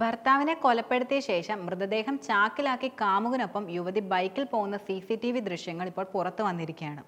ഭർത്താവിനെ കൊലപ്പെടുത്തിയ ശേഷം മൃതദേഹം ചാക്കിലാക്കി കാമുകനൊപ്പം യുവതി ബൈക്കിൽ പോകുന്ന സി സി ടി വി ദൃശ്യങ്ങൾ ഇപ്പോൾ പുറത്തു വന്നിരിക്കുകയാണ്.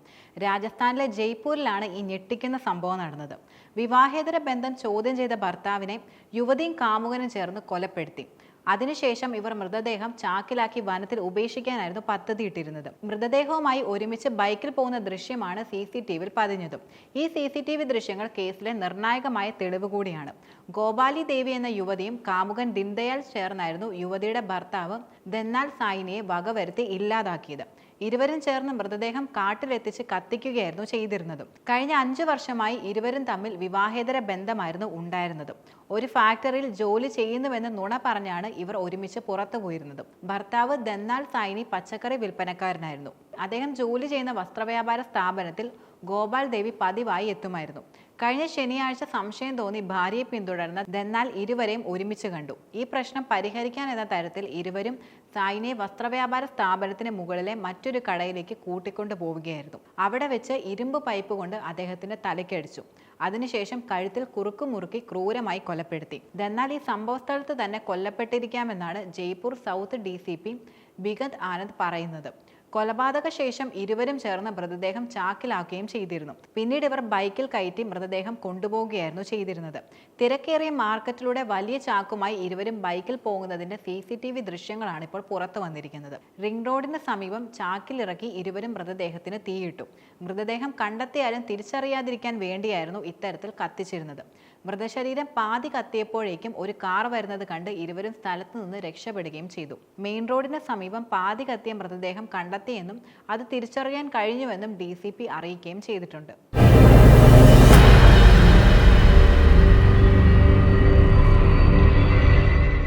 രാജസ്ഥാനിലെ ജയ്പൂരിലാണ് ഈ ഞെട്ടിക്കുന്ന സംഭവം നടന്നത്. വിവാഹേതര ബന്ധം ചോദ്യം ചെയ്ത ഭർത്താവിനെ യുവതിയും കാമുകനും ചേർന്ന് കൊലപ്പെടുത്തി. അതിനുശേഷം ഇവർ മൃതദേഹം ചാക്കിലാക്കി വനത്തിൽ ഉപേക്ഷിക്കാനായിരുന്നു പദ്ധതിയിട്ടിരുന്നത് മൃതദേഹവുമായി ഒരുമിച്ച് ബൈക്കിൽ പോകുന്ന ദൃശ്യമാണ് സി സി ടി വിയിൽ പതിഞ്ഞതും. ഈ സി സി ടി വി ദൃശ്യങ്ങൾ കേസിലെ നിർണായകമായ തെളിവ് കൂടിയാണ്. ഗോപാലി ദേവി എന്ന യുവതിയും കാമുകൻ ദിൻദയാൽ ചേർന്നായിരുന്നു യുവതിയുടെ ഭർത്താവ് ദന്നാൽ സായിനിയെ വകവരുത്തി ഇല്ലാതാക്കിയത്. ഇരുവരും ചേർന്ന് മൃതദേഹം കാട്ടിലെത്തിച്ച് കത്തിക്കുകയായിരുന്നു ചെയ്തിരുന്നത്. കഴിഞ്ഞ അഞ്ചു വർഷമായി ഇരുവരും തമ്മിൽ വിവാഹേതര ബന്ധമായിരുന്നു ഉണ്ടായിരുന്നത്. ഒരു ഫാക്ടറിയിൽ ജോലി ചെയ്യുന്നുവെന്ന് നുണ പറഞ്ഞാണ് ഇവർ ഒരുമിച്ച് പുറത്തു പോയിരുന്നത്. ഭർത്താവ് ദന്നാൽ സൈനി പച്ചക്കറി വിൽപ്പനക്കാരനായിരുന്നു. അദ്ദേഹം ജോലി ചെയ്യുന്ന വസ്ത്രവ്യാപാര സ്ഥാപനത്തിൽ ഗോപാൽ ദേവി പതിവായി എത്തുമായിരുന്നു. കഴിഞ്ഞ ശനിയാഴ്ച സംശയം തോന്നി ഭാര്യയെ പിന്തുടർന്ന ദന്നാൽ ഇരുവരെയും ഒരുമിച്ച് കണ്ടു. ഈ പ്രശ്നം പരിഹരിക്കാൻ എന്ന തരത്തിൽ ഇരുവരും സായിനെ വസ്ത്രവ്യാപാര സ്ഥാപനത്തിന് മുകളിലെ മറ്റൊരു കടയിലേക്ക് കൂട്ടിക്കൊണ്ടു പോവുകയായിരുന്നു. അവിടെ വെച്ച് ഇരുമ്പ് പൈപ്പ് കൊണ്ട് അദ്ദേഹത്തിന്റെ തലയ്ക്കടിച്ചു. അതിനുശേഷം കഴുത്തിൽ കുറുക്കു മുറുക്കി ക്രൂരമായി കൊലപ്പെടുത്തി. എന്നാൽ ഈ സംഭവസ്ഥലത്ത് തന്നെ കൊല്ലപ്പെട്ടിരിക്കാമെന്നാണ് Jaipur south D C P ബിഗത് Anand പറയുന്നത്. കൊലപാതക ശേഷം ഇരുവരും ചേർന്ന് മൃതദേഹം ചാക്കിലാക്കുകയും ചെയ്തിരുന്നു. പിന്നീട് ഇവർ ബൈക്കിൽ കയറ്റി മൃതദേഹം കൊണ്ടുപോകുകയായിരുന്നു ചെയ്തിരുന്നത്. തിരക്കേറിയ മാർക്കറ്റിലൂടെ വലിയ ചാക്കുമായി ഇരുവരും ബൈക്കിൽ പോകുന്നതിന്റെ സി സി ടി വി ദൃശ്യങ്ങളാണ് ഇപ്പോൾ പുറത്തു വന്നിരിക്കുന്നത്. റിംഗ് റോഡിന് സമീപം ചാക്കിലിറക്കി ഇരുവരും മൃതദേഹത്തിന് തീയിട്ടു. മൃതദേഹം കണ്ടെത്തിയാലും തിരിച്ചറിയാതിരിക്കാൻ വേണ്ടിയായിരുന്നു ഇത്തരത്തിൽ കത്തിച്ചിരുന്നത്. മൃതശരീരം പാതി കത്തിയപ്പോഴേക്കും ഒരു കാർ വരുന്നത് കണ്ട് ഇരുവരും സ്ഥലത്തു നിന്ന് രക്ഷപ്പെടുകയും ചെയ്തു. മെയിൻ റോഡിന് സമീപം പാതി കത്തിയ മൃതദേഹം കണ്ടെത്തിയെന്നും അത് തിരിച്ചറിയാൻ കഴിഞ്ഞുവെന്നും ഡി സി പി അറിയിക്കുകയും ചെയ്തിട്ടുണ്ട്